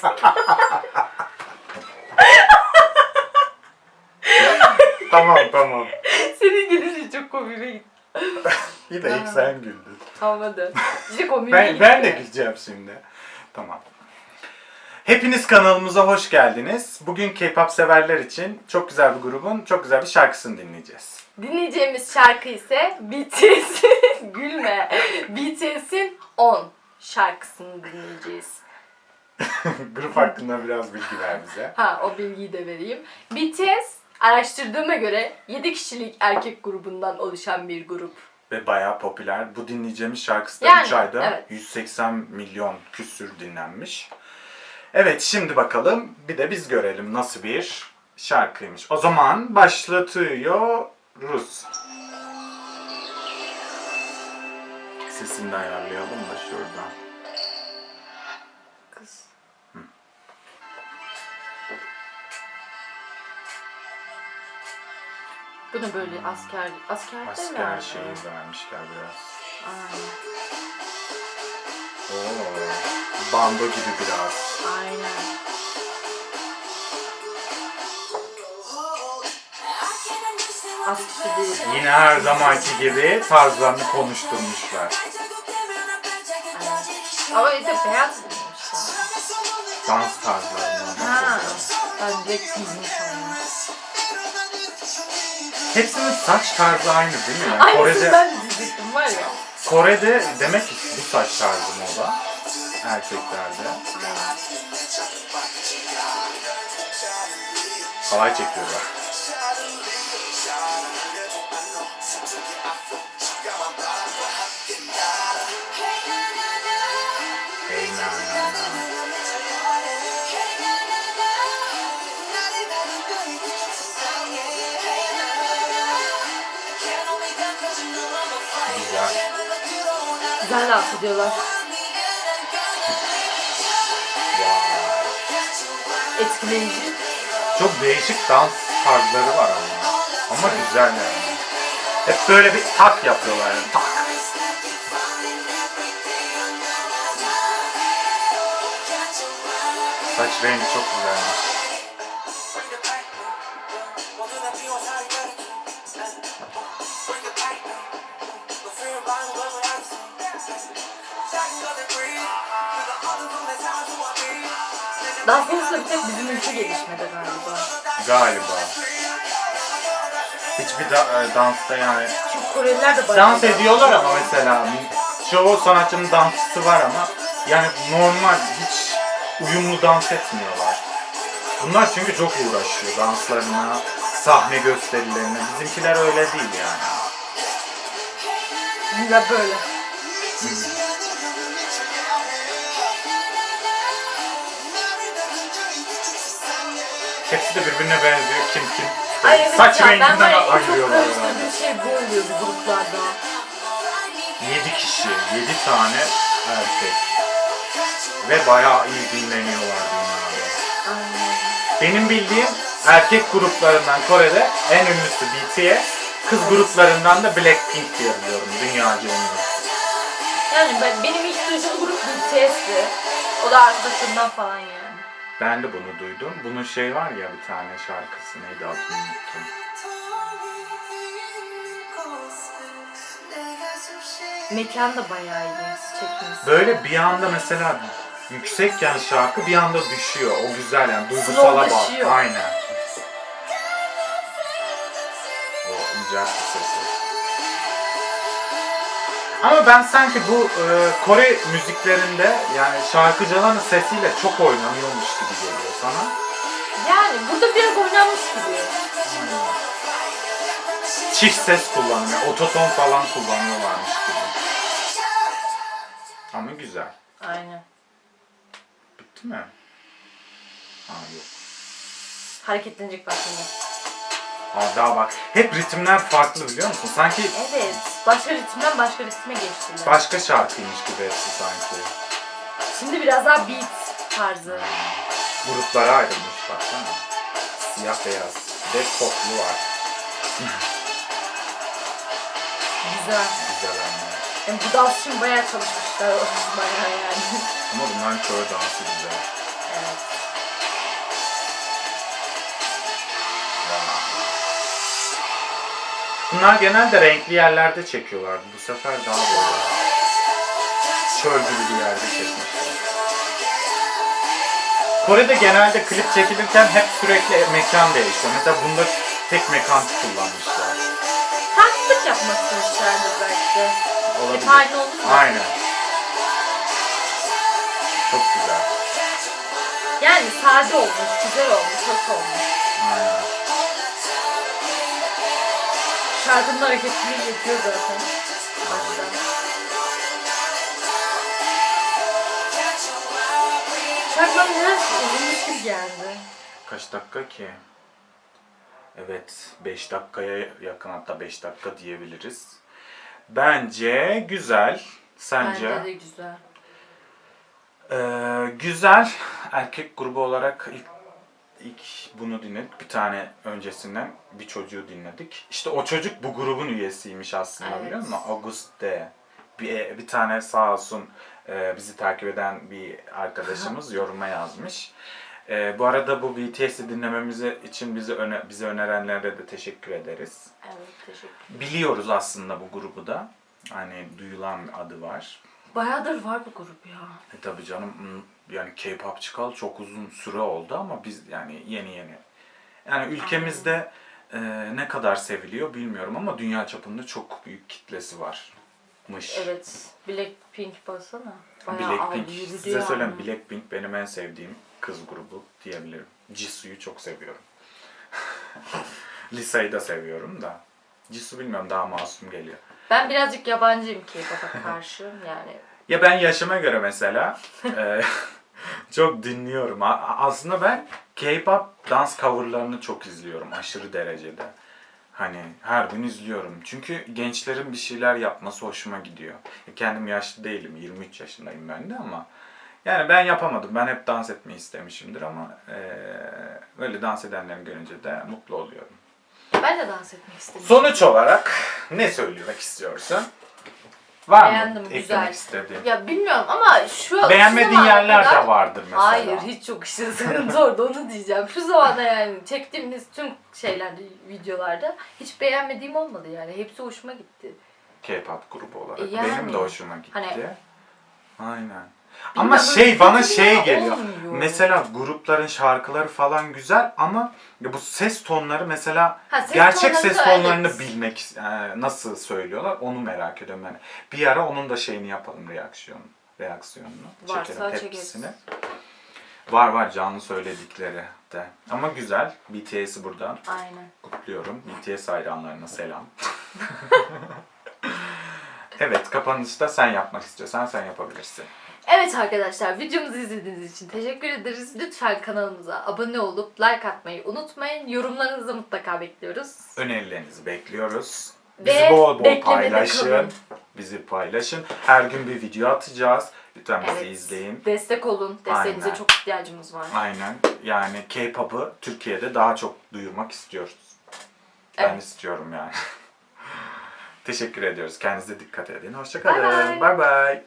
tamam tamam. Senin gülüşün çok komiğime gitti. Bir de ilk sen güldün. Hadi. İşte komiğime Ben, ben de güleceğim şimdi. Tamam. Hepiniz kanalımıza hoş geldiniz. Bugün K-pop severler için çok güzel bir grubun çok güzel bir şarkısını dinleyeceğiz. Dinleyeceğimiz şarkı ise BTS'in gülme. BTS'in 10 şarkısını dinleyeceğiz. Grup hakkında biraz bilgi ver bize. Ha o bilgiyi de vereyim. BTS araştırdığıma göre 7 kişilik erkek grubundan oluşan bir grup. Ve bayağı popüler. Bu dinleyeceğimiz şarkısı da Yani, 3 ayda evet. 180 milyon küsür dinlenmiş. Evet şimdi bakalım bir de biz görelim nasıl bir şarkıymış. O zaman başlatıyoruz. Sesini de ayarlayalım da şuradan. Bu ne böyle asker asker Asker herhalde. şeyi vermişler biraz. Aynen. Oo, bando gibi biraz. Aynen. Değil. Yine her zamanki gibi tarzlarını konuşturmuşlar. Ama işte beyaz giymişler. Dans tarzlarını. Ha. Ben direkt giymiş. Hepsinin saç tarzı aynı değil mi? Yani Aynısını Kore'de, ben de diyecektim var ya. Kore'de demek ki bu saç tarzı moda. Erkeklerde. Halay çekiyorlar. Güzel dans ediyorlar. Etkileyici. Çok değişik dans tarzları var ama. Ama güzel yani. Hep böyle bir tak yapıyorlar yani. Tak. Saç rengi çok güzelmiş. Bir tek bizim ülke gelişmedi galiba. Galiba. Hiçbir da- e, dansta yani Çünkü Koreliler de bayağı dans ediyorlar ama mesela çoğu sanatçının dansçısı var ama yani normal hiç uyumlu dans etmiyorlar. Bunlar çünkü çok uğraşıyor danslarına, sahne gösterilerine. Bizimkiler öyle değil yani. Ya böyle. Hepsi de birbirine benziyor. Kim kim. Ay evet Saç ya, ben renginden var ya en çok ayırıyorlar herhalde. karıştırdığım şey bu oluyor bu gruplarda. 7 kişi, 7 tane erkek. Ve bayağı iyi dinleniyorlar dünyada. Aynen. Benim bildiğim erkek gruplarından Kore'de en ünlüsü BTS, kız gruplarından da Blackpink diye biliyorum dünyaca ünlü. Yani ben, benim ilk duyduğum grup BTS'ti. O da arkadaşımdan falan yani. Ben de bunu duydum. Bunun şey var ya bir tane şarkısı neydi adını unuttum. Mekan da bayağı iyi çekmiş. Böyle bir anda mesela yüksekken şarkı bir anda düşüyor. O güzel yani duygusala bak. Aynen. O ince bir sesi. Ama ben sanki bu e, Kore müziklerinde yani şarkıcıların sesiyle çok oynanıyormuş gibi geliyor sana. Yani burada biraz oynanmış gibi. Çift ses kullanıyor, ototon falan kullanıyorlarmış gibi. Ama güzel. Aynen. Bitti mi? Ha yok. Hareketlenecek bak şimdi. Daha bak. Hep ritimler farklı biliyor musun? Sanki Evet. Başka ritimden başka ritme geçtiler. başka şarkıymış gibi hepsi sanki. Şimdi biraz daha beat tarzı. Gruplara ayrılmış baksana. Siyah beyaz. Ve toplu var. Güzel. Güzel ama. Yani bu dans için bayağı çalışmışlar. bayağı yani. Ama bunların çoğu dansı güzel. Bunlar genelde renkli yerlerde çekiyorlardı. Bu sefer daha böyle çöl gibi bir yerde çekmişler. Kore'de genelde klip çekilirken hep sürekli mekan değişiyor. Mesela bunda tek mekan kullanmışlar. Farklılık yapmak istemişlerdir belki. Olabilir. Hep aynı olur mu? Aynen. Çok güzel. Yani sade olmuş, güzel olmuş, hoş olmuş. Aynen. Şarkının hareketini yapıyor zaten. Baştan. Şarkı bana biraz uzunmuş gibi geldi. Kaç dakika ki? Evet, 5 dakikaya yakın hatta 5 dakika diyebiliriz. Bence güzel. Sence? Bence de güzel. Ee, güzel. Erkek grubu olarak ilk, ilk bunu dinledik. Bir tane öncesinden bir çocuğu dinledik. İşte o çocuk bu grubun üyesiymiş aslında Evet. biliyor musun? Auguste. Bir, bir tane sağ olsun e, bizi takip eden bir arkadaşımız yoruma yazmış. E, bu arada bu BTS'i dinlememizi için bizi öne, bize önerenlere de teşekkür ederiz. Evet, teşekkür Biliyoruz aslında bu grubu da. Hani duyulan adı var. Bayağıdır var bu grup ya. E tabii canım yani K-pop çıkalı çok uzun süre oldu ama biz yani yeni yeni. Yani ülkemizde e, ne kadar seviliyor bilmiyorum ama dünya çapında çok büyük kitlesi varmış. Evet, Blackpink baksana. Bayağı Blackpink. Size yani. söyleyeyim Blackpink benim en sevdiğim kız grubu diyebilirim. Jisoo'yu çok seviyorum. Lisa'yı da seviyorum da. Jisoo bilmiyorum daha masum geliyor. Ben birazcık yabancıyım K-pop'a karşı yani. Ya ben yaşıma göre mesela e, çok dinliyorum. Aslında ben K-pop dans coverlarını çok izliyorum aşırı derecede. Hani her gün izliyorum. Çünkü gençlerin bir şeyler yapması hoşuma gidiyor. Ya Kendim yaşlı değilim. 23 yaşındayım ben de ama yani ben yapamadım. Ben hep dans etmeyi istemişimdir ama e, öyle dans edenleri görünce de mutlu oluyorum. Ben de dans etmek istedim. Sonuç olarak ne söylemek istiyorsun? Var Beğendim, mı güzel. eklemek istediğin? Ya bilmiyorum ama şu Beğenmediğin şu zamana yerler kadar- de vardır mesela. Hayır hiç çok işte sıkıntı orada onu diyeceğim. Şu zamanda yani çektiğimiz tüm şeylerde, videolarda hiç beğenmediğim olmadı yani. Hepsi hoşuma gitti. K-pop grubu olarak. E yani. Benim de hoşuma gitti. Hani- Aynen. Bilmiyorum, Ama şey bana şey geliyor. olmuyor. Mesela grupların şarkıları falan güzel ama bu ses tonları mesela Ha, ses gerçek tonları ses tonlarını evet. bilmek e, nasıl söylüyorlar onu merak ediyorum ben. Bir ara onun da şeyini yapalım reaksiyon reaksiyonunu Varsa çekelim çekeriz. tepkisini. Var var canlı söyledikleri de. Ama güzel. BTS'i buradan Aynen. kutluyorum. BTS hayranlarına selam. evet, kapanışta sen yapmak istiyorsan sen yapabilirsin. Evet arkadaşlar videomuzu izlediğiniz için teşekkür ederiz. Lütfen kanalımıza abone olup like atmayı unutmayın. Yorumlarınızı mutlaka bekliyoruz. Önerilerinizi bekliyoruz. Ve Bizi bol bol beklemede paylaşın. kalın. Bizi paylaşın. Her gün bir video atacağız. Lütfen bizi Evet. izleyin. Destek olun. Desteğinize Aynen. çok ihtiyacımız var. Aynen. Yani K-pop'u Türkiye'de daha çok duyurmak istiyoruz. Ben Evet. istiyorum yani. Teşekkür ediyoruz. Kendinize dikkat edin. Bye Hoşçakalın. bye. Bye bye.